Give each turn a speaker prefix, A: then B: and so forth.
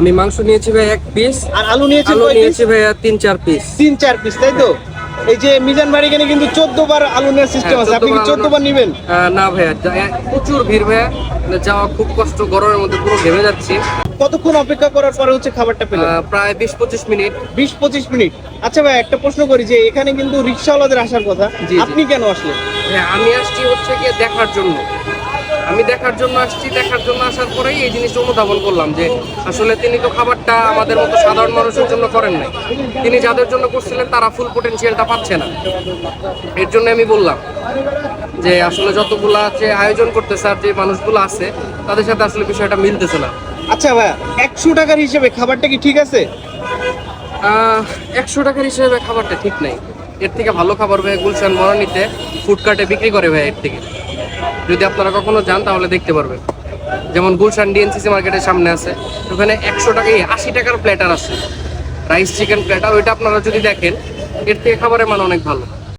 A: আমি মাংস নিয়েছি ভাই এক পিস
B: আর আলু নিয়েছেন
A: আলু নিয়েছি ভাইয়া তিন চার পিস
B: তিন চার পিস তাই তো? এই যে মিজান বাড়ি এখানে কিন্তু চোদ্দ বার আলু নেওয়ার সিস্টেম
A: হ্যাঁ,
B: আছে। আপনি কি
A: 14 বার
B: চোদ্দ বার নিবেন
A: না ভাইয়া প্রচুর ভিড় ভাইয়া। মানে যাওয়া খুব কষ্ট গরমের মধ্যে পুরো ঘেমে যাচ্ছি।
B: কতক্ষণ অপেক্ষা করার পরে হচ্ছে খাবারটা পেলেন?
A: প্রায় বিশ পঁচিশ মিনিট।
B: বিশ পঁচিশ মিনিট। আচ্ছা ভাই একটা প্রশ্ন করি যে এখানে কিন্তু রিক্সাওয়ালাদের আসার কথা। আপনি কেন আসলেন?
A: হ্যাঁ আমি আসছি হচ্ছে গিয়ে দেখার জন্য। আমি দেখার জন্য আসছি দেখার জন্য আসার পরেই এই জিনিসটা অনুধাবন করলাম যে আসলে তিনি তো খাবারটা আমাদের মতো সাধারণ মানুষের জন্য করেন নাই। তিনি যাদের জন্য করছিলেন তারা ফুল পোটেনশিয়ালটা পাচ্ছে না। এর জন্য আমি বললাম যে আসলে যতগুলো আছে আয়োজন করতেছে আর যে মানুষগুলো আছে তাদের সাথে আসলে বিষয়টা মিলতেছে না।
B: আচ্ছা ভাই একশো টাকার হিসেবে খাবারটা কি ঠিক আছে?
A: একশো টাকার হিসেবে খাবারটা ঠিক নাই। এর থেকে ভালো খাবার ভাই গুলশান মরানিতে ফুডকার্টে বিক্রি করে ভাই এর থেকে। যদি আপনারা কখনো যান, তাহলে দেখতে পারবেন। যেমন গুলশান ডিএনসিসি মার্কেটের সামনে আছে। ওখানে একশো টাকা এই আশি টাকার প্ল্যাটার আছে। রাইস চিকেন প্ল্যাটার ওইটা আপনারা যদি দেখেন, এর থেকে খাবারের মান অনেক ভালো।